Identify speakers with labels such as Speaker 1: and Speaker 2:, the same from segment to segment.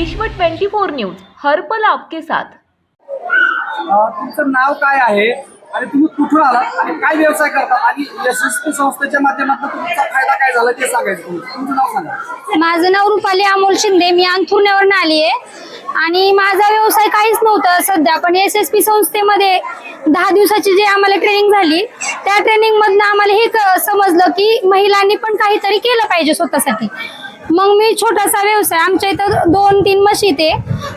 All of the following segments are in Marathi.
Speaker 1: विश्व 24 न्यूज हर्पल आपके साथ.
Speaker 2: तुमचं नाव काय आहे? आणि तुम्ही कुठून आलात? आणि काय व्यवसाय करता? आणि यशस्वी संस्थेच्या माध्यमातून तुमचा फायदा काय झाला ते सांगायचं तुमचं नाव सांगा.
Speaker 3: माझं नाव रुपाली अमोल शिंदे मी अंथुरण्यावरून आली आहे आणि माझा व्यवसाय काहीच नव्हता सध्या पण एस एस पी संस्थेमध्ये दहा दिवसाची जी आम्हाला ट्रेनिंग झाली त्या ट्रेनिंग मधनं आम्हाला हे क- समजलं की महिलांनी पण काहीतरी केलं पाहिजे स्वतःसाठी. मग मी छोटासा व्यवसाय आमच्या इथं दोन तीन म्हशी ते.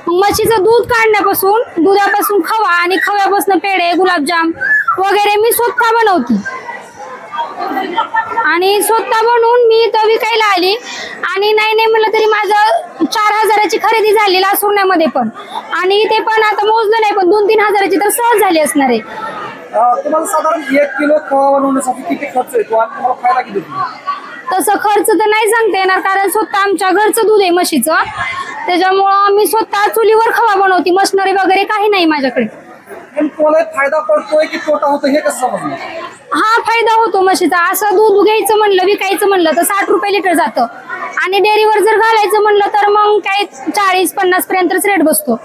Speaker 3: मग म्हशीचं दूध काढण्यापासून दुधापासून खवा आणि खव्यापासून पेढे गुलाबजाम वगैरे मी स्वतः बनवते. आणि स्वतः बनवून मी इथं विकायला आली. आणि नाही नाही म्हणलं तरी माझं चार हजाराची खरेदी झाली लासुरण्यामध्ये पण. आणि इथे पण आता मोजलं नाही पण दोन तीन हजाराची तर सहज झाली असणार आहे.
Speaker 2: तुम्हाला साधारण एक किलो खवा बनवण्यासाठी किती खर्च येतो आणि तुम्हाला फायदा किती
Speaker 3: तसं खर्च तर नाही सांगता येणार कारण स्वतः आमच्या घरचं दूध आहे म्हशीचं. त्याच्यामुळं मी स्वतः चुलीवर खवा बनवते मशनरी वगैरे काही नाही माझ्याकडे.
Speaker 2: पण तुम्हाला फायदा पडतोय की तोटा होतो हे कसं समजलं?
Speaker 3: हा फायदा होतो म्हशीचा. असं दूध घ्यायचं म्हणलं विकायचं म्हणलं तर साठ रुपये लिटर जातं. आणि डेअरीवर जर घालायचं म्हणलं तर मग काय चाळीस पन्नास पर्यंतच रेट बसतो.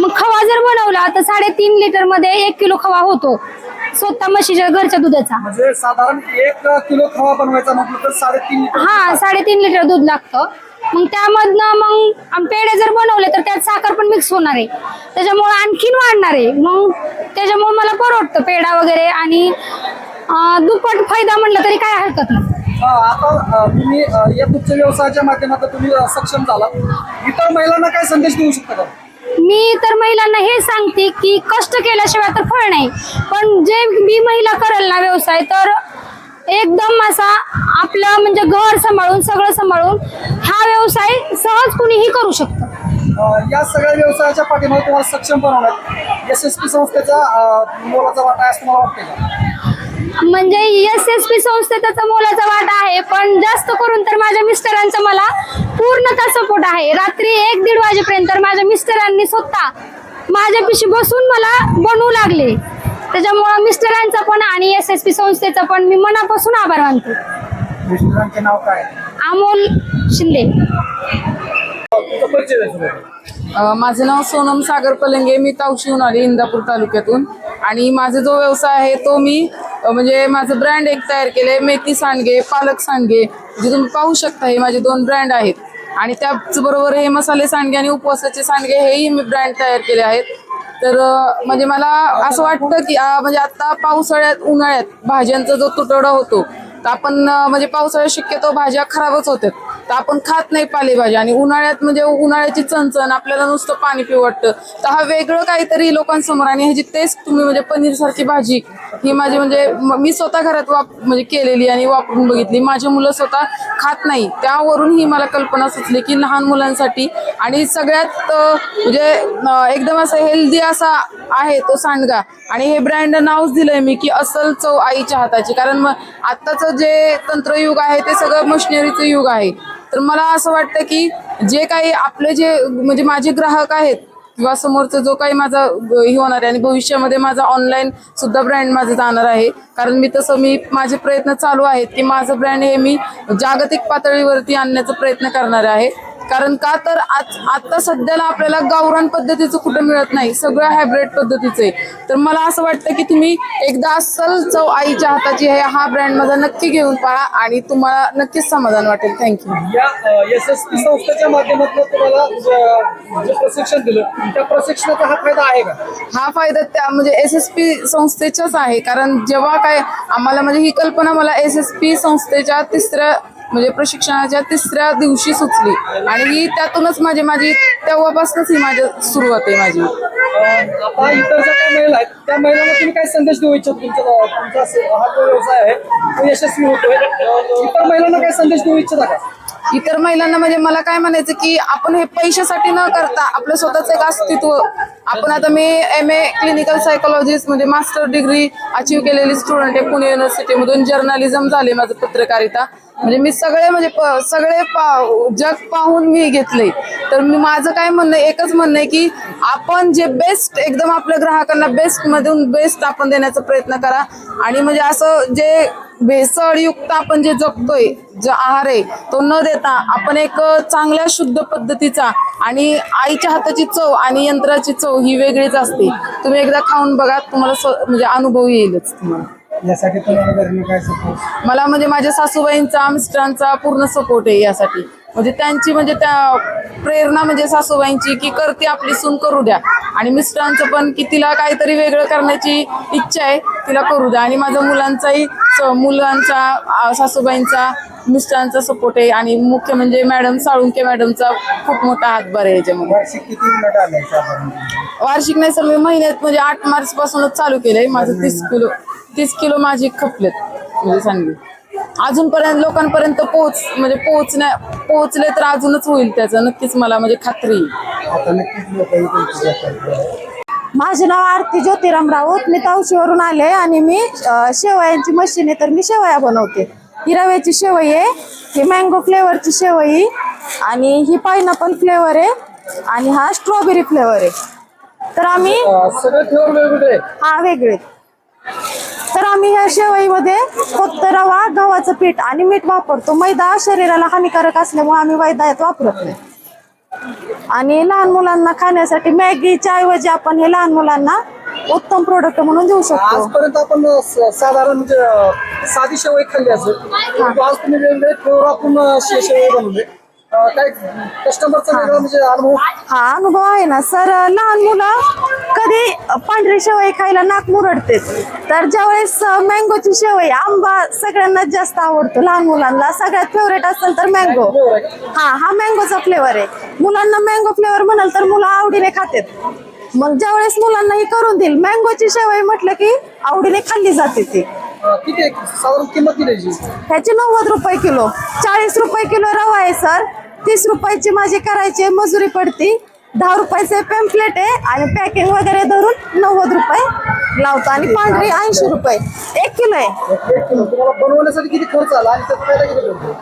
Speaker 3: मग खवा जर बनवला तर साडेतीन लिटरमध्ये एक किलो खवा होतो. स्वतः म्हशीच्या घरच्या दुधाचा.
Speaker 2: म्हणजे साधारण एक किलो खवा बनवायचा म्हटलं तर साडेतीन लिटर
Speaker 3: हा साडेतीन लिटर दूध लागतं. मग त्यामधनं मग पेढे जर बनवले तर त्यात साखर पण मिक्स होणार आहे. त्याच्यामुळे आणखीन वाढणार आहे. मग त्याच्यामुळे मला परवडतं पेढा वगैरे आणि दुप्पट फायदा म्हणलं तरी काय हरकत नाही.
Speaker 2: हा, आता तुम्ही या तुमच्या व्यवसायाच्या माध्यमातून तुम्ही सक्षम झाला इतर महिलांना काय संदेश देऊ शकता का?
Speaker 3: मी तर महिलांना हे सांगते की कष्ट केल्याशिवाय तर फळ नाही. पण जे मी महिला करेल ना व्यवसाय तर एकदम असा आपलं म्हणजे घर सांभाळून सगळं सांभाळून हा व्यवसाय सहज कुणीही करू शकतं.
Speaker 2: या सगळ्या व्यवसायाच्या पाठीमागे तुम्हाला सक्षम बनवण्यात पी संस्थेचा मोलाचा वाटा आहे असं मला वाटतं का?
Speaker 3: म्हणजे एस एस पी संस्थेचा मोलाचा वाटा आहे पण जास्त करून तर माझ्या मिस्टरांचा मला पूर्णतः सपोर्ट आहे. रात्री एक दीड वाजेपर्यंत माझ्या मिस्टरांनी स्वतः माझ्या पिशी बसून मला बनवू लागले. त्याच्यामुळं मिस्टरांचा पण आणि एस एस पी संस्थेचा पण मी मनापासून आभार मानते.
Speaker 2: मिस्टरांचे नाव काय?
Speaker 3: अमोल शिंदे.
Speaker 4: माझं नाव सोनम सागर पलंगे. मी तावशीहून आली इंदापूर तालुक्यातून. आणि माझा जो व्यवसाय आहे तो मी म्हणजे माझं ब्रँड एक तयार केलं आहे मेथी सांडगे पालक सांडगे. जे तुम्ही पाहू शकता हे माझे दोन ब्रँड आहेत. आणि त्याचबरोबर हे मसाले सांडगे आणि उपवासाचे सांडगे हेही मी ब्रँड तयार केले आहेत. तर म्हणजे मला असं वाटतं की म्हणजे आत्ता पावसाळ्यात उन्हाळ्यात भाज्यांचा जो तुटवडा होतो तर आपण म्हणजे पावसाळ्यात शक्यतो भाज्या खराबच होतात तर आपण खात नाही पालेभाज्या आणि उन्हाळ्यात म्हणजे उन्हाळ्याची चणचण आपल्याला नुसतं पाणी पिऊ वाटतं तर हा वेगळं काहीतरी लोकांसमोर आणि ह्याची टेस्ट तुम्ही म्हणजे पनीर सारखी भाजी ही माझी म्हणजे मी स्वतः घरात वाप म्हणजे केलेली आणि वापरून बघितली. माझी मुलं स्वतः खात नाही. त्यावरून ही मला कल्पना सुचली की लहान मुलांसाठी आणि सगळ्यात म्हणजे एकदम असं हेल्दी असा आहे तो सांडगा. आणि हे ब्रँड नावच दिलंय मी की असल चव आईच्या हाताची. कारण मग आत्ताचं जे तंत्रयुग आहे ते सगळं मशिनरीचं युग आहे. तर मला असं वाटतं की जे काही आपले जे म्हणजे माझे ग्राहक आहेत किंवा समोरचा जो काही माझा हे होणार आहे आणि भविष्यामध्ये माझा ऑनलाईन सुद्धा ब्रँड माझं जाणार आहे. कारण मी तसं मी माझे प्रयत्न चालू आहेत की माझं ब्रँड हे मी जागतिक पातळीवरती आणण्याचा प्रयत्न करणार आहे. कारण का तर आज आता सध्याला आपल्याला गावरान पद्धतीचं कुठं मिळत नाही. सगळं हायब्रिड पद्धतीचं आहे. तर मला असं वाटतं की तुम्ही एकदा असल चव आईच्या हाताची आहे हा ब्रँड माझा नक्की घेऊन पहा आणि तुम्हाला नक्कीच समाधान वाटेल. थँक्यू
Speaker 2: या एस एस पी संस्थेच्या माध्यमातून तुम्हाला प्रशिक्षण दिलं त्या प्रशिक्षणाचा हा फायदा आहे का?
Speaker 4: हा फायदा त्या म्हणजे एस एस पी संस्थेचाच आहे. कारण जेव्हा काय आम्हाला म्हणजे ही कल्पना मला एस एस पी संस्थेच्या तिसऱ्या म्हणजे प्रशिक्षणाच्या तिसऱ्या दिवशी सुचली आणि ही त्यातूनच माझी माझी तेव्हापासूनच ही माझी सुरुवात आहे माझी.
Speaker 2: आता इतर ज्या काही महिला आहेत त्या महिलांना तुम्ही काय संदेश देऊ इच्छित? तुमचा तुमचा हा जो व्यवसाय आहे तो यशस्वी होतोय. अं, इतर महिलांना काय संदेश देऊ इच्छिता का?
Speaker 4: इतर महिलांना म्हणजे मला काय म्हणायचं की आपण हे पैशासाठी न करता आपलं स्वतःचं एक अस्तित्व आपण आता मी एम ए क्लिनिकल सायकोलॉजिस्ट म्हणजे मास्टर डिग्री अचीव केलेली स्टुडंट आहे पुणे युनिव्हर्सिटीमधून जर्नलिझम झाले माझं पत्रकारिता. म्हणजे मी सगळे म्हणजे सगळे पा जग पाहून मी घेतले. तर मी माझं काय म्हणणं आहे, एकच म्हणणं आहे की आपण जे बेस्ट एकदम आपल्या ग्राहकांना बेस्ट मधून बेस्ट आपण देण्याचा प्रयत्न करा. आणि म्हणजे असं जे भेसळयुक्त आपण जे जगतोय जो आहार आहे तो न देता आपण एक चांगल्या शुद्ध पद्धतीचा आणि आईच्या हाताची चव आणि यंत्राची चव ही वेगळीच असते. तुम्ही एकदा खाऊन बघा तुम्हाला म्हणजे अनुभव येईलच तुम्हाला.
Speaker 2: यासाठी तुम्हाला काय
Speaker 4: मला म्हणजे माझ्या सासूबाईंचा मिस्टरांचा पूर्ण सपोर्ट आहे यासाठी. म्हणजे त्यांची म्हणजे त्या प्रेरणा म्हणजे सासूबाईंची की करते आपली सून करू द्या. आणि मिस्टरांचं पण की तिला काहीतरी वेगळं करण्याची इच्छा आहे तिला करू द्या. आणि माझ्या मुलांचाही स- मुलांचा सासूबाईंचा मिस्टरांचा सपोर्ट आहे. आणि मुख्य म्हणजे मॅडम साळुंके मॅडमचा खूप मोठा हातभार आहे याच्यामध्ये.
Speaker 2: वार्षिक
Speaker 4: नाही सर मी महिन्यात म्हणजे आठ मार्च पासूनच चालू केलंय. माझं तीस किलो तीस किलो माझी खपलेत. म्हणजे सांगली अजूनपर्यंत लोकांपर्यंत पोहोच म्हणजे पोहोचण्या पोहोचले तर अजूनच होईल त्याचं नक्कीच मला म्हणजे खात्री.
Speaker 2: आता नक्कीच लोक
Speaker 5: माझे नाव आरती ज्योतिराम राऊत मी तावशीवरून आले आणि मी अ, शेवयांची मशीन आहे तर मी शेवया बनवते. ही रव्याची शेवई आहे ही मँगो फ्लेवरची शेवई आणि ही पायनॅपल फ्लेवर आहे आणि हा स्ट्रॉबेरी फ्लेवर आहे. तर आम्ही
Speaker 2: सगळे फ्लेवर वेगवेगळे
Speaker 5: हा वेगळे. तर आम्ही ह्या शेवईमध्ये फक्त रवा गव्हाचं पीठ आणि मीठ वापरतो. मैदा शरीराला हानिकारक असल्यामुळे आम्ही मैदा यात वापरत नाही. आणि लहान मुलांना खाण्यासाठी मॅगीच्या ऐवजी आपण हे लहान मुलांना उत्तम प्रोडक्ट म्हणून देऊ शकतो.
Speaker 2: आजपर्यंत आपण स- साधारण म्हणजे अं, साधी शेवई खाल्ली असेल. परंतु आज तुम्ही वेगवेगळे फ्लेवर आपण अं, शे- शेवई बनवले. अं, काय कस्टमरचा वेगळा म्हणजे अनुभव?
Speaker 5: हा अनुभव आहे ना. सर लहान मुलं कधी पांढरी शेवई खायला नाक मुरडते. तर ज्यावेळेस मँगोची शेवई आंबा सगळ्यांनाच जास्त आवडतो लहान मुलांना. सगळ्यात फेवरेट असेल तर मँगो हा हा मँगोचा फ्लेवर आहे. मुलांना मँगो फ्लेवर म्हणाल तर मुलं आवडीने खातात. मग ज्यावेळेस मुलांना ही करून देईल मँगोची शेवई म्हटलं की आवडीने खाल्ली जाते ती.
Speaker 2: किती आहे? साधारण किंमत किती आहे याची?
Speaker 5: ह्याची नव्वद रुपये किलो. चाळीस रुपये किलो रवा आहे सर. तीस रुपयाची माझी करायची मजुरी पडती. दहा रुपयाचे पेम्पलेट आहे आणि पॅकिंग वगैरे धरून नव्वद रुपये लावतो. आणि पांढरी ऐंशी रुपये. एक किलो आहे.
Speaker 2: एक किलो. तुम्हाला बनवण्यासाठी किती खर्च आला आणि फायदा किती भेटतो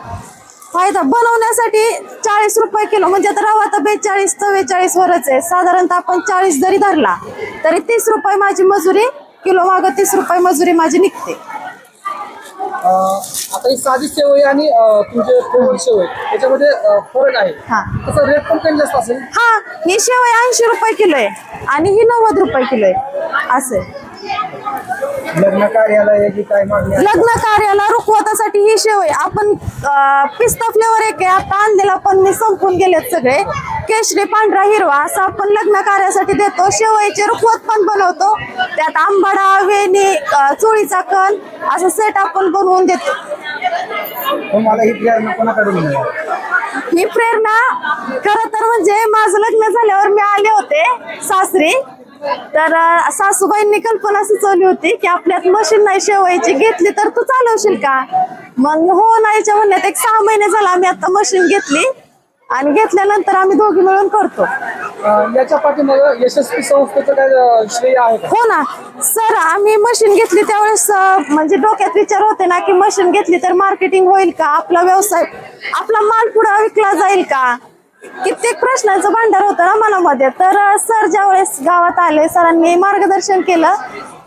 Speaker 5: फायदा बनवण्यासाठी चाळीस रुपये किलो. म्हणजे आता रवा तर बेचाळीस चव्वेचाळीस वरच आहे. साधारणतः आपण चाळीस जरी धरला तरी तीस रुपये माझी मजुरी किलो मागं तीस रुपये मजुरी माझी निघते.
Speaker 2: आता ही साधी शेवई आणि तुमचे फ्लेवर शेवई त्याच्यामध्ये फरक आहे
Speaker 5: हा.
Speaker 2: त्याचा रेट पण कमी जास्त असेल
Speaker 5: हा ही शेवई ऐंशी रुपये किलो आहे आणि ही नव्वद रुपये किलो आहे असं आहे.
Speaker 2: लग्न कार्याला याची काय मागणी आहे?
Speaker 5: लग्न कार्याला रुखवतासाठी ही शेवई आपण अं, पिस्ता फ्लेवर एक आहे आता आणलेला पण मी संपून गेलेत सगळे केशरी पांढरा हिरवा असं आपण लग्न कार्यासाठी देतो. शेवईचे रुखवत पण बनवतो. त्यात आंबाडा वेणी चोळीचा कण असं सेट आपण बनवून देतो.
Speaker 2: मला ही प्रेरणा कोणाकडून मिळाली
Speaker 5: ही प्रेरणा खरं तर म्हणजे माझं लग्न झाल्यावर मी आले होते सासरी. तर सासूबाईंनी कल्पना सुचवली होती की आपल्यात मशीन नाही शेवायची घेतली तर तू चालवशील का? मग हो नाहीच्या म्हणण्यात एक सहा महिने झाला आम्ही आता मशीन घेतली. आणि घेतल्यानंतर आम्ही दोघी मिळून करतो.
Speaker 2: अं, याच्या पाठीमागं यशस्वी संस्थेचं काय अं, श्रेय आहे का?
Speaker 5: हो ना. सर आम्ही मशीन घेतली त्यावेळेस अं, म्हणजे डोक्यात विचार होते ना की मशीन घेतली तर मार्केटिंग होईल का? आपला व्यवसाय आपला माल पुढे विकला जाईल का? कित्येक प्रश्नांचं भांडार होतं ना मनामध्ये. तर अं, सर ज्यावेळेस गावात आले सरांनी मार्गदर्शन केलं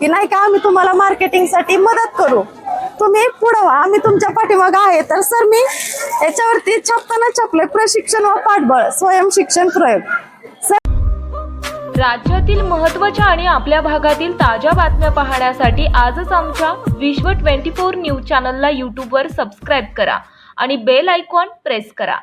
Speaker 5: की नाही का आम्ही तुम्हाला मार्केटिंगसाठी मदत करू. तुम्ही पुढं व्हा. आम्ही तुमच्या पाठीमागं आहे. तर सर मी याच्यावरती छापताना छापले प्रशिक्षण व पाठबळ स्वयं शिक्षण प्रयोग. सर
Speaker 1: राज्यातील महत्त्वाच्या आणि आपल्या भागातील ताज्या बातम्या पाहण्यासाठी आजच आमच्या विश्व 24 न्यूज चॅनलला यूट्यूबवर सबस्क्राईब करा आणि बेल आयकॉन प्रेस करा.